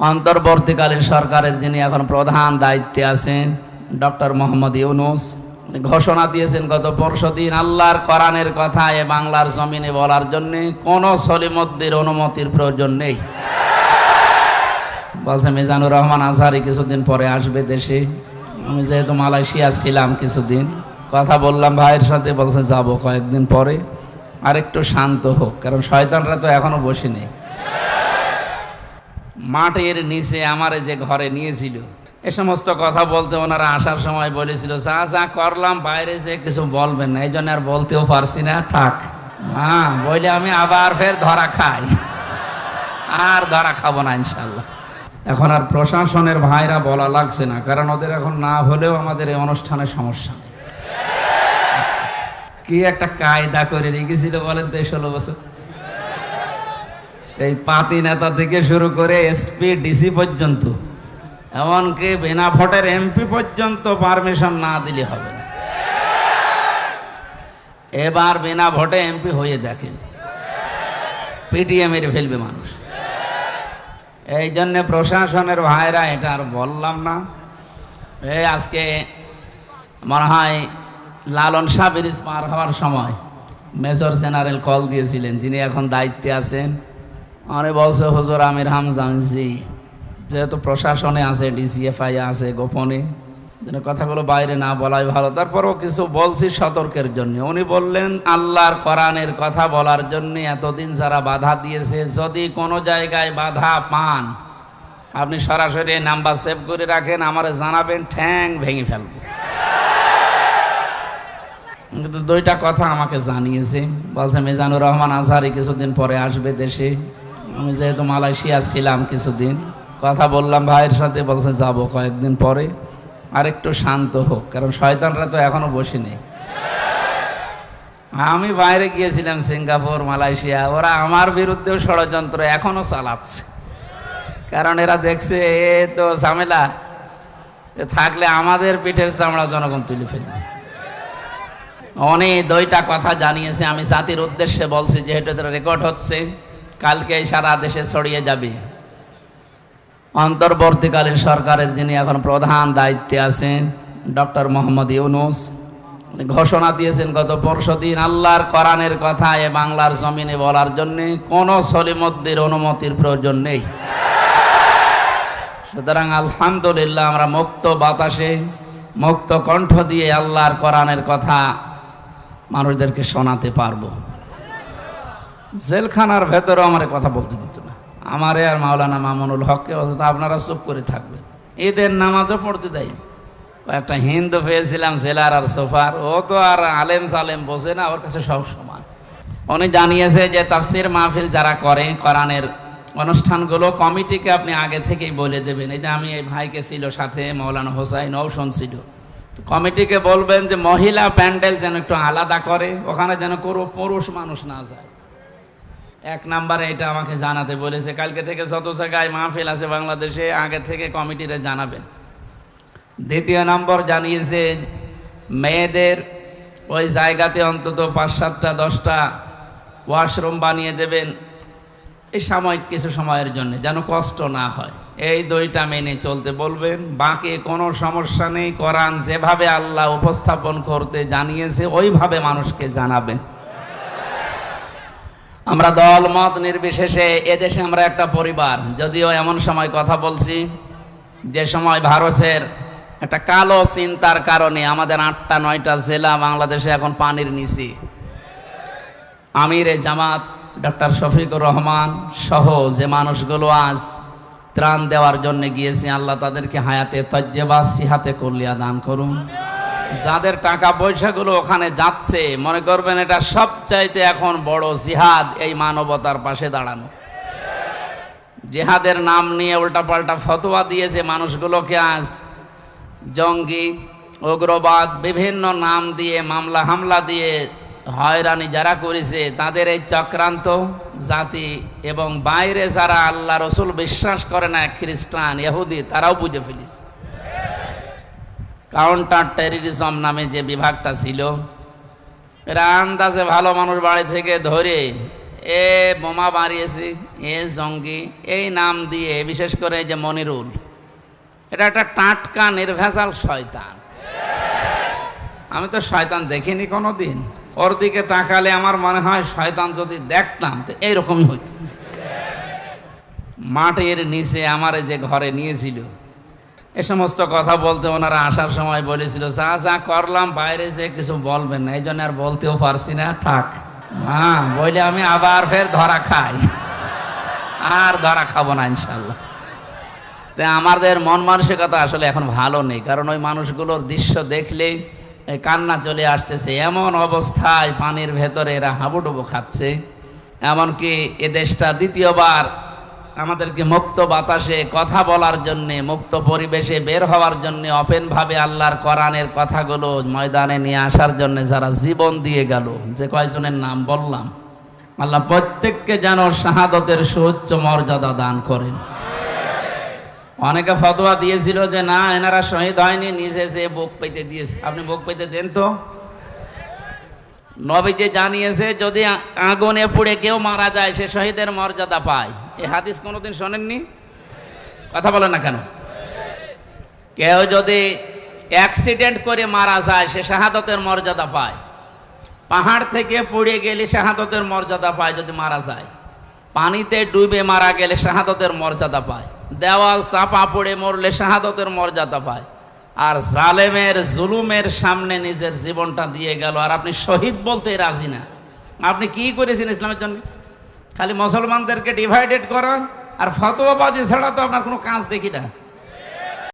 অন্তর্বর্তীকালীন সরকারের যিনি এখন প্রধান দায়িত্বে আছেন, ডক্টর মোহাম্মদ ইউনুস, ঘোষণা দিয়েছেন, গত পরশু দিন আল্লাহর কোরআনের কথা এ বাংলার জমিনে বলার জন্য কোনো সলিমদ্দির অনুমতির প্রয়োজন নেই। বলছে, মিজানুর রহমান আজহারি কিছুদিন পরে আসবে দেশে। আমি যেহেতু মালয়েশিয়া ছিলাম কিছুদিন, কথা বললাম ভাইয়ের সাথে, বলছে, যাব কয়েকদিন পরে। আর একটু শান্ত হোক, কারণ শয়তানরা তো এখনও বসে নেই মাঠের নিচে আমার যে ঘরে নিয়েছিল। এ সমস্ত কথা বলতে ওনারা আসার সময় বলেছিল, যা যা করলাম, বাইরে যে কিছু বলবেন না। এই জন্য আর বলতেও পারছি না। থাক। হ্যাঁ বলে আমি আবার ফের ধরা খাই। আর ধরা খাব না ইনশাল্লাহ এখন আর প্রশাসনের ভাইরা বলা লাগছে না, কারণ ওদের এখন না হলেও আমাদের এই অনুষ্ঠানের সমস্যা। কি একটা কায়দা করে রেখেছিল বলেন তো ষোলো বছর? সেই পাতি নেতা থেকে শুরু করে এসপি, ডিসি পর্যন্ত। এমনকি বিনা ভোটের এমপি পর্যন্ত পারমিশন না দিলে হবে না। এবার বিনা ভোটে এমপি হয়ে দেখেন। পিটিএ মেরে ফেলবে মানুষ। এই জন্য প্রশাসনের ভাইরা এটা আর বললাম না। এই আজকে মনে হয় লালন শাহ ব্রিজ পার হওয়ার সময় মেজর জেনারেল কল দিয়েছিলেন, যিনি এখন দায়িত্বে আছেন। আরে বলছে, হুজুর আমির হামজান, জি। যেহেতু প্রশাসনে আছে, ডিসিএফআই আছে, গোপনে, যেন কথাগুলো বাইরে না বলাই ভালো। তারপরও কিছু বলছি সতর্কের জন্য। উনি বললেন, আল্লাহর কোরআনের কথা বলার জন্য এতদিন যারা বাধা দিয়েছে, যদি কোনো জায়গায় বাধা পান, আপনি সরাসরি নাম্বার সেভ করে রাখেন, আমারে জানাবেন, ঠ্যাং ভেঙে ফেলব। কিন্তু দুইটা কথা আমাকে জানিয়েছে। বলছে, মিজানুর রহমান আজহারি কিছুদিন পরে আসবে দেশে। আমি যেহেতু মালয়েশিয়া ছিলাম কিছুদিন, কথা বললাম ভাইয়ের সাথে, বলছে যাব কয়েকদিন পরে। আর একটু শান্ত হোক, কারণ শয়তানরা তো এখনও বসে নেই আমি বাইরে গিয়েছিলাম সিঙ্গাপুর, মালয়েশিয়া, ওরা আমার বিরুদ্ধেও ষড়যন্ত্র এখনও চালাচ্ছে। কারণ এরা দেখছে, এ তো ঝামেলা থাকলে আমাদের পিঠের চামড়া জনগণ তুলে ফেলবে। অনেক দুইটা কথা জানিয়েছে, আমি জাতির উদ্দেশ্যে বলছি, যেহেতু রেকর্ড হচ্ছে কালকে সারা দেশে ছড়িয়ে যাবে। অন্তর্বর্তীকালীন সরকারের যিনি এখন প্রধান দায়িত্বে আছেন, ডক্টর মোহাম্মদ ইউনুস ঘোষণা দিয়েছেন গত পরশু দিন, আল্লাহর কোরআনের কথা এ বাংলার জমিনে বলার জন্যে কোনো সলিমদ্দির অনুমতির প্রয়োজন নেই। সুতরাং আলহামদুলিল্লাহ আমরা মুক্ত বাতাসে, মুক্ত কণ্ঠ দিয়ে আল্লাহর কোরআনের কথা মানুষদেরকে শোনাতে পারব। জেলখানার ভেতরেও আমার কথা বলতে দিত না। আমারে আর মাওলানা মামুনুল হককে অথচ আপনারা চুপ করে থাকবে ঈদের নামাজও পড়তে দেয় একটা হিন্দু পেয়েছিলাম জেলার আর সোফার। ও তো আর আলেম সালেম বসে না, ওর কাছে সব সমান। উনি জানিয়েছে যে, তাফসির মাহফিল যারা করে কোরআনের অনুষ্ঠানগুলো, কমিটিকে আপনি আগে থেকেই বলে দেবেন। এই যে আমি এই ভাইকে ছিল সাথে মৌলানা হোসাইন ও তো কমিটিকে বলবেন যে, মহিলা প্যান্ডেল যেন একটু আলাদা করে, ওখানে যেন কোনো পুরুষ মানুষ না যায়। এক নাম্বারে এটা আমাকে জানাতে বলেছে, কালকে থেকে যত জায়গায় মাহফিল আছে বাংলাদেশে, আগে থেকে কমিটিরে জানাবেন। দ্বিতীয় নম্বর জানিয়েছে, মেয়েদের ওই জায়গাতে অন্তত পাঁচ সাতটা, দশটা ওয়াশরুম বানিয়ে দেবেন এই সাময়িক কিছু সময়ের জন্য, যেন কষ্ট না হয়। এই দুইটা মেনে চলতে বলবেন, বাকি কোনো সমস্যা নেই, কোরআন যেভাবে আল্লাহ উপস্থাপন করতে জানিয়েছে, ওইভাবে মানুষকে জানাবেন। আমরা দল, মত নির্বিশেষে এদেশে আমরা একটা পরিবার। যদিও এমন সময় কথা বলছি, যে সময় ভারতের একটা কালো চিন্তার কারণে আমাদের আটটা, নয়টা জেলা বাংলাদেশে এখন পানির নিচে। আমিরে জামাত, ডক্টর শফিকুর রহমান সহ যে মানুষগুলো আজ ত্রাণ দেওয়ার জন্য গিয়েছি, আল্লাহ তাদেরকে হায়াতে তজ্জেবা, সিহাতে করলিয়া দান করুন। যাদের টাকা পয়সাগুলো ওখানে যাচ্ছে, মনে করবেন এটা সবচাইতে এখন বড় জিহাদ এই মানবতার পাশে দাঁড়ানো। জিহাদের নাম নিয়ে উল্টাপাল্টা ফতোয়া দিয়েছে মানুষগুলোকে আজ। জঙ্গি, উগ্রবাদ, বিভিন্ন নাম দিয়ে মামলা হামলা দিয়ে হয়রানি যারা করেছে, তাদের এই চক্রান্ত জাতি এবং বাইরে যারা আল্লাহ রসুল বিশ্বাস করে না, খ্রিস্টান, ইহুদি, তারাও বুঝে ফেলেছে। কাউন্টার টেরিজম নামে যে বিভাগটা ছিল, এরা আন্দাজে ভালো মানুষ বাড়ি থেকে ধরে এ বোমা বাড়িয়েছি, এ জঙ্গি, এই নাম দিয়ে, বিশেষ করে যে মনিরুল, এটা একটা টাটকা, নির্ভেজাল শয়তান। আমি তো শয়তান দেখিনি কোনো দিন ওর দিকে তাকালে আমার মনে হয় শয়তান যদি দেখতাম, তো এইরকমই হইত। মাটির নিচে আমার যে ঘরে নিয়েছিল এ সমস্ত কথা বলতে ওনারা আসার সময় বলেছিল, যা যা করলাম, বাইরে যে কিছু বলবেন না। এই জন্য আর বলতেও পারছি না। থাক। হ্যাঁ বলে আমি আবার ফের ধরা খাই। আর ধরা খাব না ইনশাল্লাহ তা আমাদের মন মানসিকতা আসলে এখন ভালো নেই, কারণ ওই মানুষগুলোর দৃশ্য দেখলেই কান্না চলে আসতেছে। এমন অবস্থায় পানির ভেতরে এরা হাবুডুবু খাচ্ছে, এমনকি এ দেশটা দ্বিতীয়বার আমাদেরকে মুক্ত বাতাসে কথা বলার জন্যে, মুক্ত পরিবেশে বের হওয়ার জন্য অপেনভাবে আল্লাহর কোরআনের কথাগুলো ময়দানে নিয়ে আসার জন্য যারা জীবন দিয়ে গেল, যে কয়জনের নাম বললাম, আল্লাহ প্রত্যেককে যেন শাহাদতের সুউচ্চ মর্যাদা দান করেন। অনেকে ফতোয়া দিয়েছিল যে, না, এনারা শহীদ হয়নি, নিজে যে বুক পেতে দিয়েছে। আপনি বুক পেতে দেন তো? নবীজি জানিয়েছে, যদি আগুনে পুড়ে কেউ মারা যায়, সে শহীদের মর্যাদা পায়। এ হাদিস কোনোদিন শোনেননি? কথা বলেন না কেন? কেউ যদি অ্যাক্সিডেন্ট করে মারা যায়, সে শাহাদতের মর্যাদা পায়। পাহাড় থেকে পড়ে গেলে শাহাদতের মর্যাদা পায় যদি মারা যায়। পানিতে ডুবে মারা গেলে শাহাদতের মর্যাদা পায়। দেওয়াল চাপা পড়ে মরলে শাহাদতের মর্যাদা পায়। আর জালেমের জুলুমের সামনে নিজের জীবনটা দিয়ে গেল। আর আপনি শহীদ বলতে রাজি না। আপনি কি করেছেন ইসলামের জন্য? খালি মুসলমানদেরকে ডিভাইডেড করা আর ফতোয়াবাজি ছাড়া তো আপনার কোনো কাজ দেখি না।